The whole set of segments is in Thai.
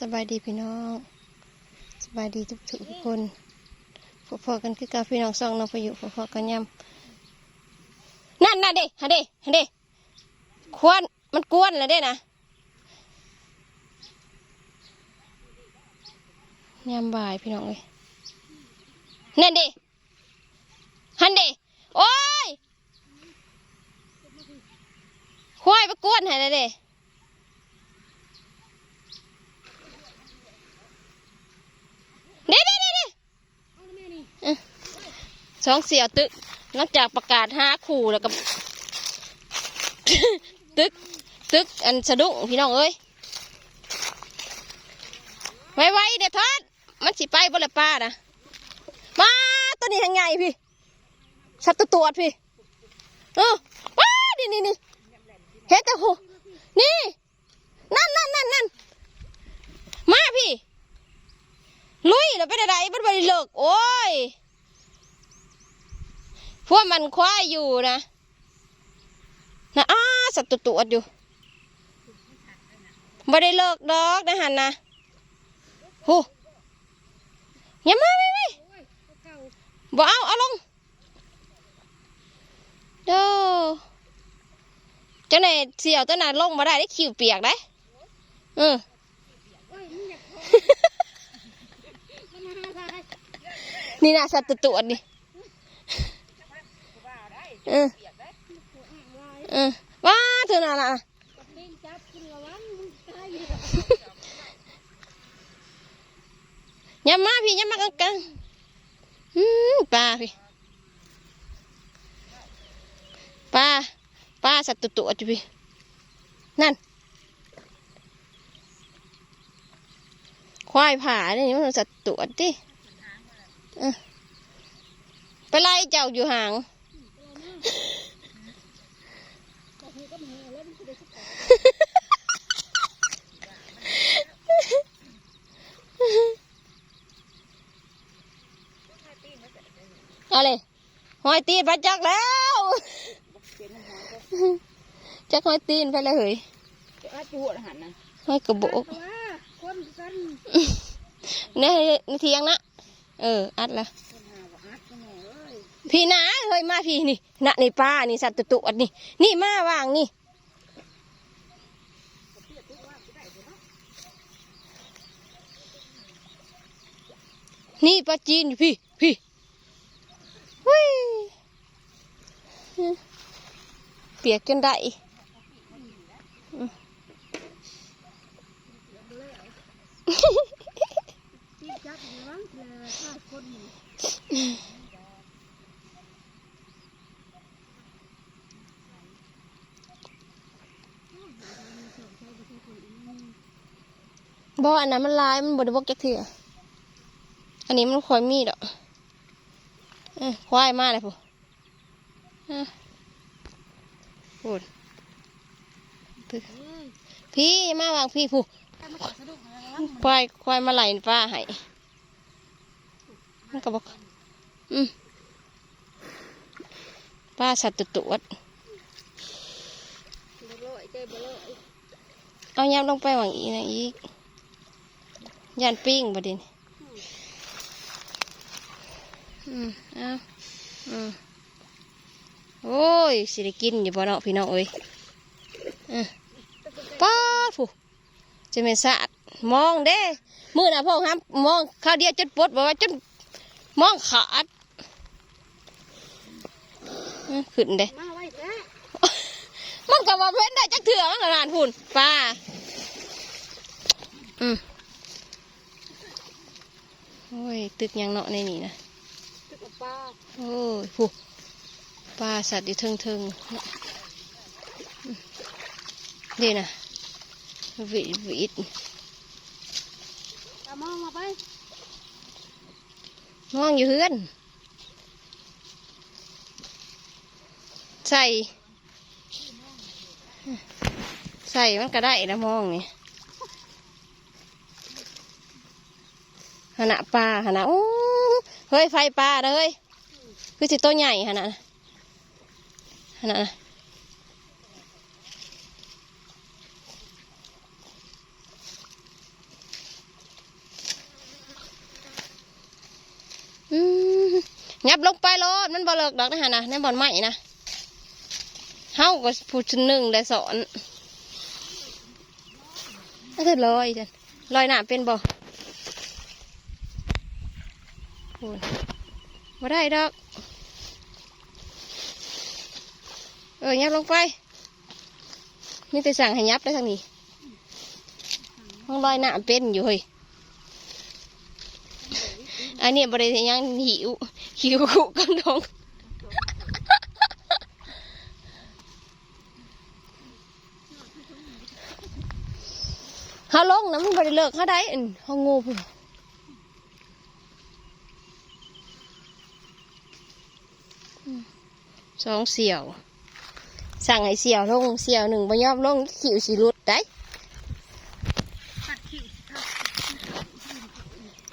สบายดีพี่น้องสบายดีทุกทุกคนพอๆกันคือกับพี่น้องสองน้องพายุพอๆกันยำนั่นน่ะเด้ฮะเด้ฮะเด้ควรมันกวนแล้วเด้นะยำบ่ายพี่น้องเอ้ยนั่นเด้ฮันเด้โอ้ยควายไปกวนให้เลยเด้ เด้เด้เด้เด้เอ้ย สองเสี่ยวตึกหลังจากประกาศห้าขู่แล้วก็ ตึก ตึกอันสะดุ้งพี่น้องเอ้ยไว้ไว้เด็ดทอดมันสิไปบ่ละป้านะมาตัวนี้ทางไงพี่สัตว์ตัวจพี่เออว้านี่นี่นี่เฮ็ดแต่โหนี่นั่นนั่นนั่นนั่นมาพี่ ลุยเราไปไมันไปเลิกโอ้ย พวกมันควายอยู่นะนะอ้าสัตว์ตัวอยู่ไม่ได้เลิกดอกนะหันนะหอย่ามาไม่ไม่บ่เอาเอาลงเด้อเจ้าไหนายเสี่ยวตัวนั้นลงมาได้ได้คิวเปียกได้เออ นี่นะสัตว์ตัวตัวนี่เออเออว้าเธอน่ะน่ะยำมาพี่ยำมากังกังอืมปลาพี่ปลาปลาสัตว์ตัวตัวจุพี่นั่น ควายผาเนี่ยมันสัตว์ตัวดิเออ ไปไล่เจ้าอยู่ห่างเอาเลยหอยตีนไปจักแล้วจักหอยตีนไปเลยเฮ้ยอาจูดหันนะหอยกระโบกคนกันเนี่ยในเทียงนะ เออ อัดละพี่นาเฮ้ยมาพี่นี่นะนี่ป้านี่สัตว์ตุอัดนี่นี่มาวางนี่นี่ปลาจีนอยู่พี่พี่วิเปียกจนได้อืม ที่จับอยู่มั้ง บ่อันนั้นมันลายมันบดบกจักเถื่ออันนี้มันควายมีดอะเอ้ยควายมากเลยผู้พูดพี่มาวางพี่ผู้ควายควายมาไหลป้าให้ มันก็บอกอืมป้าสัตว์ตุตวดบ่โลยเจ้บ่โลยเอายำลงไปหวังอีกนะอีกยันปิ้งบ่ดินอืมเอาอืมโอ้ยสิได้กินอยู่บ่เนาะพี่น้องเอ้ยอืมป้าดผู้จะเป็นสะอาดมองเด้มือน่ะพ่อครับมองข้าวเดียวจนปวดบอกว่าจน มองขาดขึ้นเด้มันก็ว่าเพ้นได้จักเถื่อมันก็นานพุ่นปลาอืมโอ้ย ตึกยังเนาะในนี่นะตึกปลาโอ้ยผู้ปลาสัตว์อยู่เทิงเทิงๆเนาะอืมนี่นะวิวิดมองมาไป มองอยู่เฮือน ใส่ ใส่มันก็ได้นะมองนี่หนะปลาหนะโอ้เฮ้ยไฟปลาเด้อยคือสิตัวใหญ่หนนะหนนะนะ ลงไปโลดมันบ่เลิกดอกนะฮะนะในบ่อนใหม่นะเฮาก็ผู้ชนหนึ่งได้สอนนั่นคือลอยจ้ะลอยหนาเป็นบ่โอ้ยบ่ได้ดอก เออยับลงไปมีแต่สั่งให้ยับได้ทางนี้ห้องลอยหนาเป็นอยู่เฮ้ยอันนี้บริเวณยังหิว หิวกันดองเขาลงนะมันบริเลิกเขาได้อันเขาโง่พุ่นอืมสองเสี่ยว สั่งให้เสี่ยวลงเสี่ยวหนึ่งบ่ยอมลงขิวสีรุดได้ตัดขิว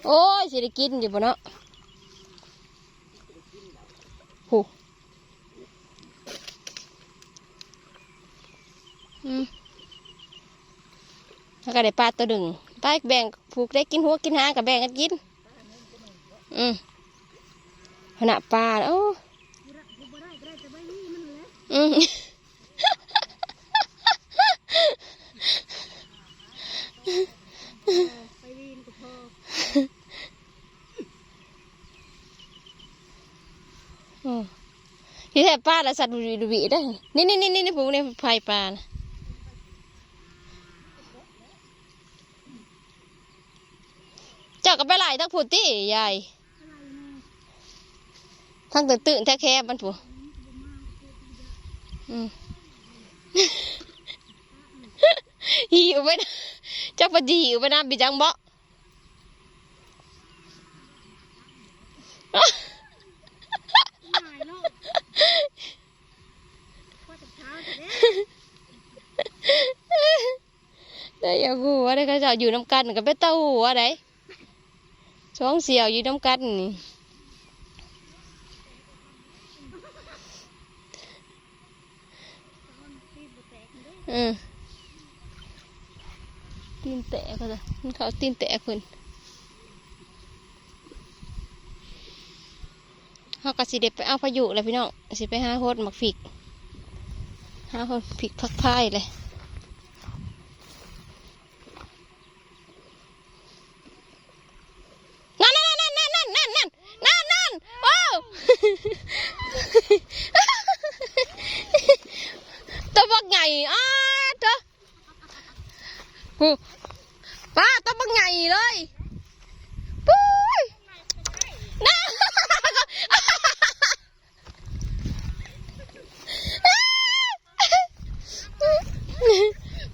โอ้ยสิได้กินอยู่บ่เนาะโหอืม แล้วก็ได้ปลาตัวหนึ่งปลาแบ่งผูกได้กินหัวกินหางกับแบ่งกันกิน อืมขนาดปลาโอ้บ่ได้บ่ได้แต่ใบนี้มันเลยอืมไปวีนก็พออืมที่แท้ปลาและสัตว์ดุดุบีได้ นี่นี่นี่นี่ผูกนี่พายปลานะ เจ้าก็ไปไล่ทั้งผูตี้ยายทั้งตื่นตื่นแท้แค่มันผูอืมหิวไปนะจักปะจีหิวไปนะบิจังบ่หายเนาะพอจะเช้าจะได้ได้ยากรู้ว่าได้เขาเจะอยู่น้ำกันกับไปเต้าหัวได้ ช่องเสียวอยู่น้ำกันนี่อืมตีนแตะเขาเลยมันเขาตีนแตะคนเขาก็สิเด็ไปเอาพายุเลยพี่น้องสิไปห้าโคตรหมักฟิกห้าโคตรฟิกพักพายเลย ญ่อ้าเถอะกูป้าตัวบักใหญ่เลยปุ้ยน่า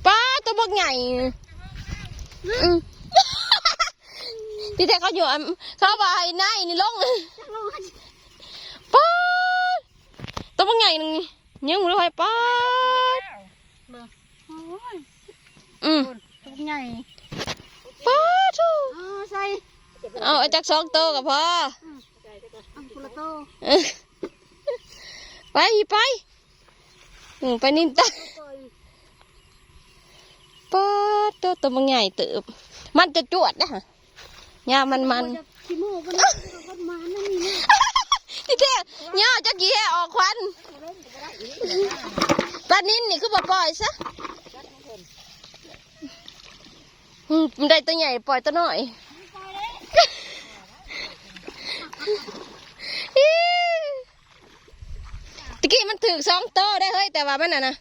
ป้าตัวบักใหญ่ที่แท้เขาอยู่เขาบอกให้นนี่ลงป๊าดตัวมันใหญ่นึ่งยังไมือไฟป๊า อ้ยอืมตัวใหญ่ป๊าดทูเออใส่เอาไอ้จักสองตัวกับพ่ออันกุละโตเออไปไปอืมไปนินตาป๊าดตัวตัวมันใหญ่เติบมันจะจวดนะฮะยามันมันขี้มูกมันนะมันมานั่นนี่นะที่แท้ย่าจะกี่แห่ออกควันปลานิ่นนี่คือบ่ปล่อยซะอืมมัน ได้ตัวใหญ่ปล่อยตัวน้อยตะกี้มันถือสองโตวได้เฮ้ยแต่ว่ามันน่ะนะ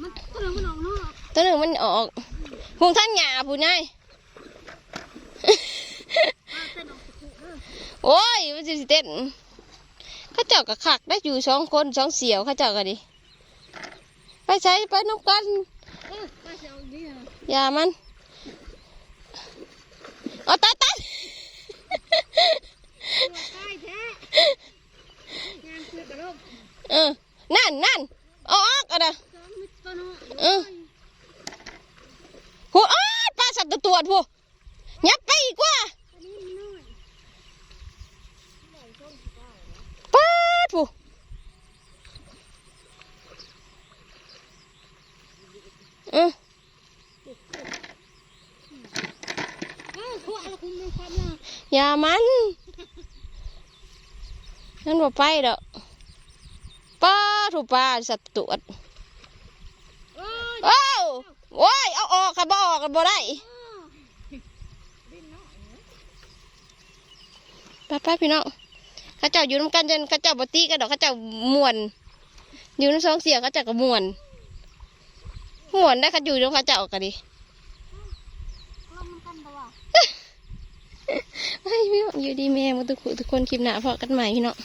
มันตัวนึงมันออกนอกตัวหนึ่งมันออกพุงท่านหยาผู้นายเต้นออกตะคุเด้อโอ้ยมันจะสิเต้นเข้าเจ้ากับขักได้อยู่สองคนสองเสี่ยวเข้าเจ้ากันดิไปใช้ไปน้ำกันเออไปเสียวนี่นะอย่ามัน โอ้ตัยตานเออ นั่นนั่นเอาออกอะไรเออหัวอ้าปลาสัตว์ตัวตัวหัวยับไปอีกว่าป้าผู้เออ อ้าพวกอะไรคุณมีความน่ะอย่ามันนั่นบ่ไปดอกป้าถูกป้าสัตว์ตรวจเอ้ยโอ้าวโอ้ยเอาออกค่ะบ่ออกกันบ่ได้ดิ้นเนาะไปไปพี่น้องเข้าเจ้าอยู่น้ำกันจนเข้าเจ้าบตีกันดอกเข้าเจ้าม่วน อยู่น้ำสองเสียงเข้าเจ้าก็ม่วนม่วนได้เข้าอยู่น้ำเข้าเจ้ากันดิ ลงมันกันปะ วะไอ้พี่น้องอยู่ดีแม่มาทุกคนทุกคนคลิปหน้าพอกันใหม่พี่น้อง